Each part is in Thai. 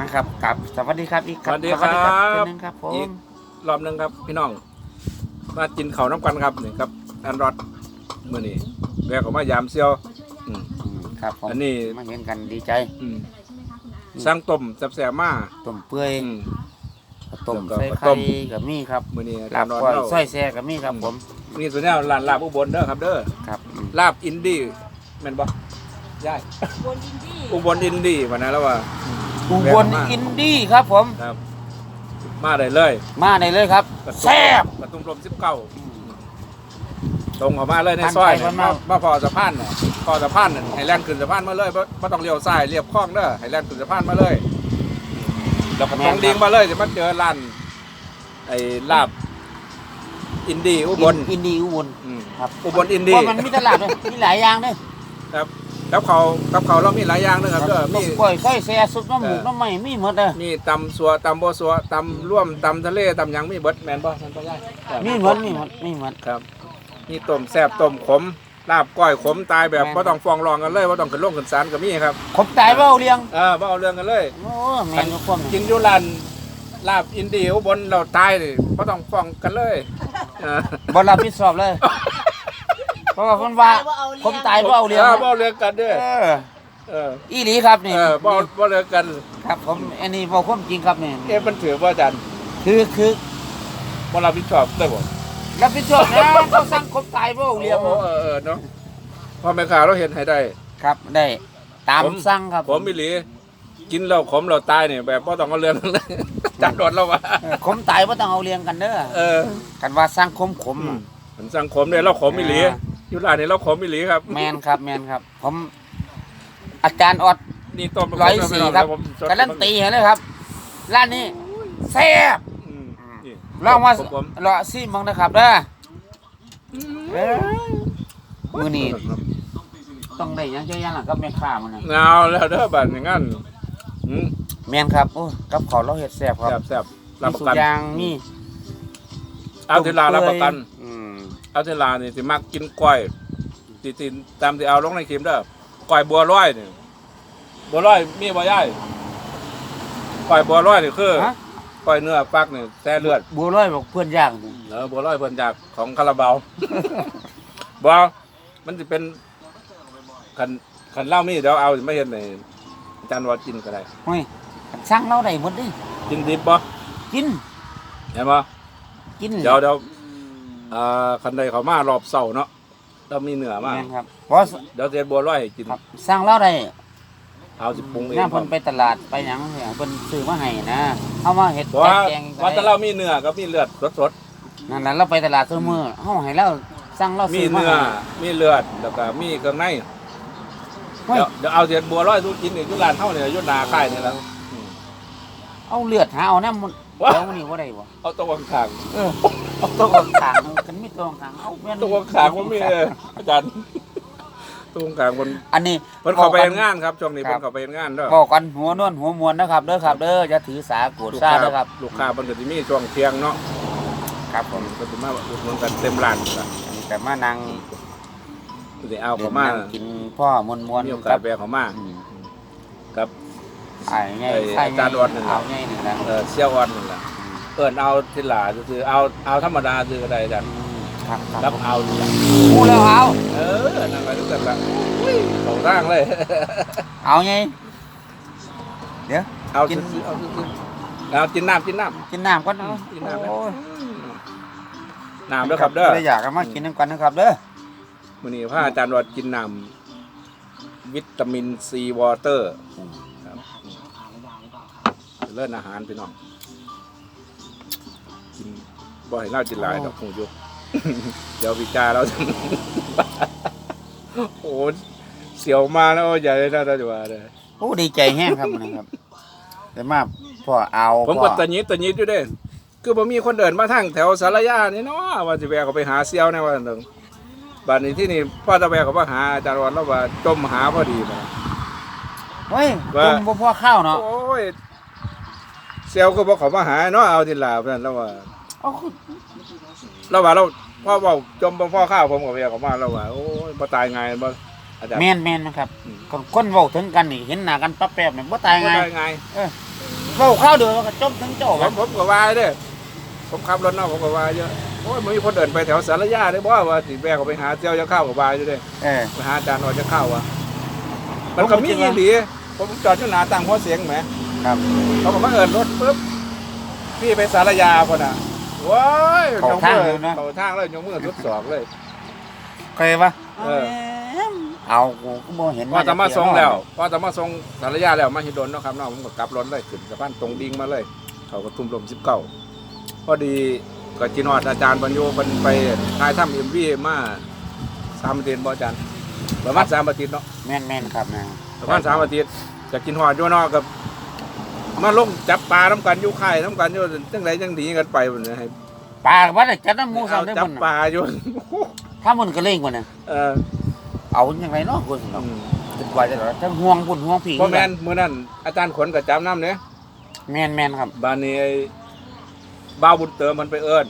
นะครับกับสวัสดีครับอีกสวัสดีครับสวัสดีครับเช่นนึงครับผอีมกรอบหนึงครับ พี่น้องมากินข้าวน้ำกันครับนี่ครับอันรอดมื่อนี้แวะเขามายามเซียวอืมอืมครับผมอันนี้ มาเห็นกันดีใจอืมสร้างต้มแซ่บๆมาต้มเปื่อยอืม ต้มแล้วก็ใส่ต้ไข่มกับมีครับมื่อนี้อาลาจารบย์รอดก้อยเล่าส้อยแซ่กับมีครับผมนี่ส่วนนี้ร้านลาบอุบลเด้อครับเด้อครับอืมลาบอินดี้แม่นบ่ย่ายบนอินดี้อุบลอินดี้วันนั้นแล้วว่าอุ บลอินดี้ครับผม ครับ มาได้เลยมาได้เลยครับกระตุ้มแซ่บ กระตุ้มลมสิบเก้าตรงเข้ามาเลยในท่านซอยไปเนี่ยมา มามาพอสะพานเนี่ยพอสะพานเนี่ยให้แล่นขึ้นสะพานมาเลยบ่บ่ต้องเลี้ยวซ้ายเรียบคลองเด้อให้แล่นขึ้นสะพานมาเลยแล้วก็ตรงดิ่งมาเลยจะมาเจอร้านไอ้ลาบอินดี้อุบลอินดี้อุบลอืมครับอุบลอินดี้ เพราะมันมีตลาดเลยมีหลายอย่างเลยครับ กับเขากับเขาเรามีหลายอย่างนะครับเด้อต้มีมก้อยส้อยแซ่ซุปน้ำหมูเออน้ำไม่มีหมดเลยมีตำสัวตำบ่สัวตำร่วมตำทะเลตำหยังมีเบิดแม่นบ่ท่านพ่อใหญ่ครับมีหมดมีหมดมีหมด ครับ มีต้มแซ่บต้มขมลาบก้อยขมตายแบบแม่น บ่ต้องฟ้องร้องกันเลยบ่ต้องขึ้นลงขึ้นศาลก็มีครับผมตายเบ้าเลี้ยงเออบ่เอาเรื่องกันเลย โอ้แม่นก็ความกินอยู่ร้านลาบอินเดียอุบนเราตายนี่บ่ต้องฟ้องกันเลยเออบรับผิดชอบเลย เพราะว่าคนว่าผมตายเบ้าเลี้ยงออบ่เอาเรื่องกันเด้อเออเอออีหลีครับนี่เออบ่บ่เอาเรื่องกันครับผมอันนี้บอกความจริงครับนี่เอ๊ะมันถือว่าอาจารย์คือคือบ่รับผิดชอบได้บ่รับผิดชอบนะเขาสั่งผมตายเบ้าเลี้ยงโอ้เออเออเนาะพอแม่ค้าเราเห็นให้ได้ครับได้ตามผมสั่งครับผมมิหลีกินแล้วขมเราตายนี่แบบบ่ต้องเอาเรื่องกันเลยจัดโดดเราว่าเออผมตายว่าต้องเอาเลี้ยงกันเด้อเออ กันว่าสร้างคมขมอืมมันสั่งขมเนี่ยเราขมมิหลี อ่าอยู่ร้านนี้เราขมมิหลีครับ แมนครับแมนครับ ผมอาจารย์ออดนี่ต้มร้อยสี่ครับผมสดการันตีให้เลยครับ ร้านนี้แซ่บอืมนี่ลองมาผมผมเลาะซิมังนะครับเด้อเอ้ยมือนี้ต้องได้หยังเยอะแยะล่ะครับแม่ค้ามันน่ะเอาแล้วเด้อบัดอย่างงั้นอืมแม่นครับโอ้กับขอเราเห็ดแซ่บครับแซ่บแซ่บรับมีประสุกันยางมีเอาเทลารับประกัน อืมเอาเทลานี่สิมักกินก้อยสิสิตามที่เอาลงในคลิปเด้อก้อยบัวลอยนี่บัวลอยมีบ่ย่ายก้อยบัวลอยนี่คือฮะ ก้อยเนื้อฟักนี่แซ่เลือด บัวลอยบอกเพื่อนย่างนี่เออบัวลอยเพิ่นจากของคาราบาวบ่มันสิเป็นคันคันเหล้ามีเดี๋ยวเอาไม่เห็นในอาจารย์ว่ากินก็ได้ เฮ้ยสั่งเราได้หมดดิกินดิบบ่กิน เห็นบ่กินเดี๋ยวเดี๋ยว อ่าคันใดเขามารอบเสาร์เนาะเรามีเนื้อมาแม่นครับเพราะเดี๋ยวเจ็ดบัวลอยให้กินครับสั่งเราได้เอาสิปรุงเองน้าเพิ่นไปตลาดไปหยังเนี่ยเพิ่นซื้อมาให้นะเอามาเฮ็ดเพราะว่าแกงว่าแต่เรามีเนื้อกับมีเลือดสดนั่นน่ะเราไปตลาดซื้อมือเฮาให้เราสั่งเราๆมีซื้อมาเนื้อให้มีเลือดแล้วก็มีเครื่องในเฮ้ยเดี๋ยวเดี๋ยวเอาเจ็ดบัวลอยสู้กินอีกอยุร้านเท่าเนี่ยอยุนาค่ายนี่แหล้ว เอาเลือดหาเอาน้ำมันว้า เดี๋ยวมันนี่บ่ได้บ่เอาตัวข้าง เออเอา ตัวขางๆกันมีตัวขางๆเอาแม่นๆตัวข้างมันมีเลยอาจารย์ตัวข้างมันอันนี้เพิ่นเข้าไปเฮ็ดงานครับช่วงนี้ครัเพิ่บนเข้าไปเฮ็ดงานเด้อบอกกันหัวนวลหัวมวนนะครับเด้อครับเด้ออย่าถือสาโกรธลูกซาค้าเด้อครับลูกค้าเพิ่นก็สิมีช่วงเที่ยงเนาะครับผมเพิ่นสิมาอุดหนุนกันเต็มร้านล่ะอันนี้แต่มานั่งสิเอาเข้ามานั่งกินพ่อมวนมวนมีโอคการัสบแวะเข้ามาอืมครับ ไอ้ไงไอ้ไอ้อาจารย์ออดนั่นแหละ เอาไงนี่นะเออเสี่ยวอ่อนนั่นล่ะ เอิ้นเอาทีหลาซื่อๆเอาเอาธรรมดาซื่อก็ได้อาจารย์อืมครับครัรับบเอานี่ล่ะพูดแล้วเอา เออนั่นไปทุกกันละอุ้ยสองร่างเลย เอาไง เดี๋ยว เอากิน ซื่อๆเอาซื่อๆเอากินน้ำกินน้ำกินน้ำก่อนเนาะกินน้ำนะโอ้ยน้ำเด้อครับเด้อได้อยากเอามากินน้ำกันนะครับเด้อ มื้อนี้พระอาจารย์วอดกินน้ำวิตามินซีวอเตอร์ครับเลิศอาหารพี่น้อง กินบ่ให้เล่ากินหลายดอกหูยุกเดี๋ยววิจารณ์เราจะโอ้เสียวมาแล้วใหญ่เลยนะท่านว่าเลยโอ้ดีใจแห้งครับนะครับ แต่มาพ่อเอาผมพ่ก็อตะหนิดตะหนิดอยู่เด้คือบ่มีคนเดินมาทางแถวสารยานี่เนาะว่าสิแวะเขาไปหาเสียวในวันหนึ่งบัดนี้ที่นี่พ่อตะแวะเขามาหาอาจารย์วันแล้วว่าจมหาพอดีมาเฮ้ยว่าต้มบ่พ่อข้าวเนาะโอ้ย เสียวก็บอกเขามาหาเนาะเอาทีหลาเพื่อนแล้วว่าเอาคือเราว่าเราพ่อเว่าจมบ่พ่อข้าวผมก็ไปเขามาแล้วว่าโอ้ยบ่ตายไงบ่อาจารย์แม่นแม่นนะครับอืมคนคนเว้าถึงกันนี่เห็นหน้ากันปั๊บแป๊บเนี่ยบ่ตายบ่ไงตายไงเออเฝ้าข้าวเดือดก็จมทั้งเจ้าผครัมบผมก็ว่าเด้อผมขับรถเนาะผมก็ว่าเยอะโอ้ยมันมีคนเดินไปแถวสารยาได้บ่ว่าสิแบกเขาไปหาเจ้าจะเข้ากับวายอยู่เด้เออ ไปหาอาจารย์ว่าจะเข้าวะมันก็มีอีหลีผมจอดอยู่หน้าตั้งหัวเสียงแหม ครับเขาก็มาเอินรถปุ๊บพี่ไปสารยาพ่นน่ะว้ายเข้าทางเลยนะ เข้าทางเลยยกมือทดสอบเลย เคยปะเออ เอากูก็บ่เห็นพอจะมาส่งแล้วพอจะมาส่งสารยาแล้วมาฮิดนเนาะครับเนาะผมก็กลับรถเลยขึ้นสะพานตรงดิ่งมาเลย เขาก็ทุ่มลมสิบเก้าพอดีก็จีนอดอาจารย์บรรโยมันไปถ่ายทำเอ็มวีมาสามอาทิตย์บ่อาจารย์ประมาณสามอาทิตย์เนาะแม่นแม่นครับนะประมาณสามอาทิตย์จากกินหอดอยู่เนอกกับ มาลงจับปลาน้ำกันอยู่ไข่น้ำกันอยู่จังไรจังหนีกันไปพุ่นนะให้ปลาว่าได้จัดน้ำหมูเอาซ้ำได้จับบ่ปลาอยู่ ถ้ามันก็เล่งกว่าน่ะเออเอาจังไรเนาะคุณเนาะคิดว่าจะทั้งห่วงคุณห่วงผีพ่อแมนเมื่อนั้นอาจารย์ขนกับจำน้ำเนี่ย แม่นแม่นครับ บ้านนี้ไอ้บ้าวบุญเติมมันไปเอิญ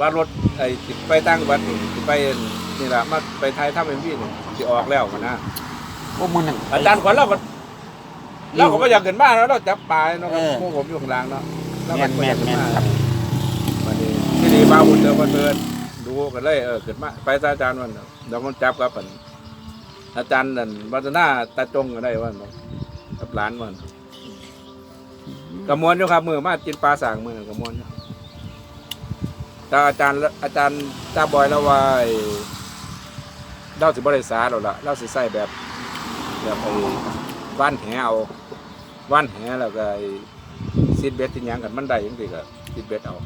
ว่ารถไอ้สิไปตั้งบัตรสิไปนี่แหละมาไปไทยทำเป็นพี่นี่สิออกแล้วมันนะพวกมึงนั่นอาจารย์ขวัญเราก็ เราก็ไม่อยากเกินบ้านแล้วเราจับปลาเนาะเออพวกผมอยู่ข้างล่างเนาะเราแม่ก็นไม่แม่อยานกแม่เกินนบ้านครับวันนี้ที่นี่บ้าวบุญเติมมันเดินดูกันเลยเออเกิดมาไปซะอาจารย์วันเดี๋ยวมันจับกับอันอาจารย์นั่นวัฒนาตาจงก็ได้วันกับหลานวันกระมวลอยู่ครับมือมากินปลาสางมือกระมวลอยู่แต่อาจารย์อาจารย์ตาบอยแล้วว่าไอ้เล่าสิบริษาเราละเล่าสิใส่แบบแบบไอ้ ว่านแหเอาว่านแหแล้วก็ไอ้ซีดเบ็ดที่ยังกันมันได้ยังสิก็ซีดเบ็ดเอา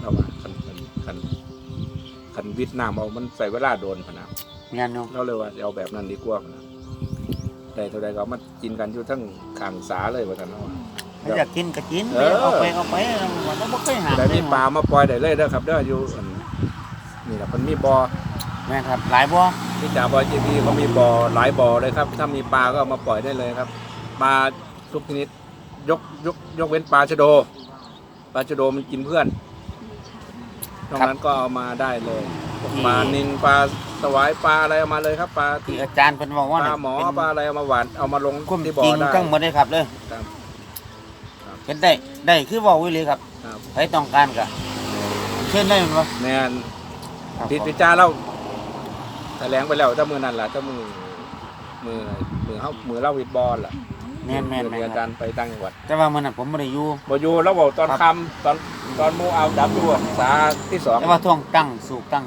เราว่าคันคันคันคันวิดน้ำเอามันใส่เวลาโดนพะนะแม่นเนาะเราเลยว่าเอาแบบนั้นดีกว่าพะนะได้เท่าใดก็เอามากินกันอยู่ทั้งขางสาเลยว่าท่านเนาะถ้าอยากกินก็กินเออเอาไปเอาไปมันต้องบ่เคยหาได้มีปลามาปล่อยได้เลยเด้อครับเด้ออยู่อันนี่แหละมันมีบ่อ แม่นครับ หลายบ่ที่จ่าบอยจีพีเขามีบ่อหลายบ่อเลยครับ ถ้ามีปลาก็เอามาปล่อยได้เลยครับ ปลาทุกชนิดยกยกยกเว้นปลาชะโด ปลาชะโดมันกินเพื่อนตรงนั้นก็เอามาได้เลยปลานินปลาสวายปลาอะไรเอามาเลยครับ ปลาที่ที่อาจารย์เพิ่นบอกว่าปเนี่ลายหมอเป็นปลาอะไรเอามาหวานเอามาลงความที่จบ่อริงได้ ทั้งหมดเลยครับเด้อครับเห็นได้ได้คือเว้าไว้เลยครับครับ ใครต้องการก็เชิญได้แม่นบ่แมนครับพิพิจ้าเรา แถลงไปแล้วถ้ามือนั่นล่ะถ้ามือมือมือเฮามือเล่าวิดบอลล่ะแม่นแม่นเดี๋ยวแม่อานจารย์ไปตั้งจังหวัดแต่ว่ามื้อนั้นผมบ่ได้อยู่บอยู่แล้วบอกตอนครับคำตอนตอนหมูเอาดับอยู่อะสาที่สอง แต่ว่าท่วงตั้งสูกตั้ง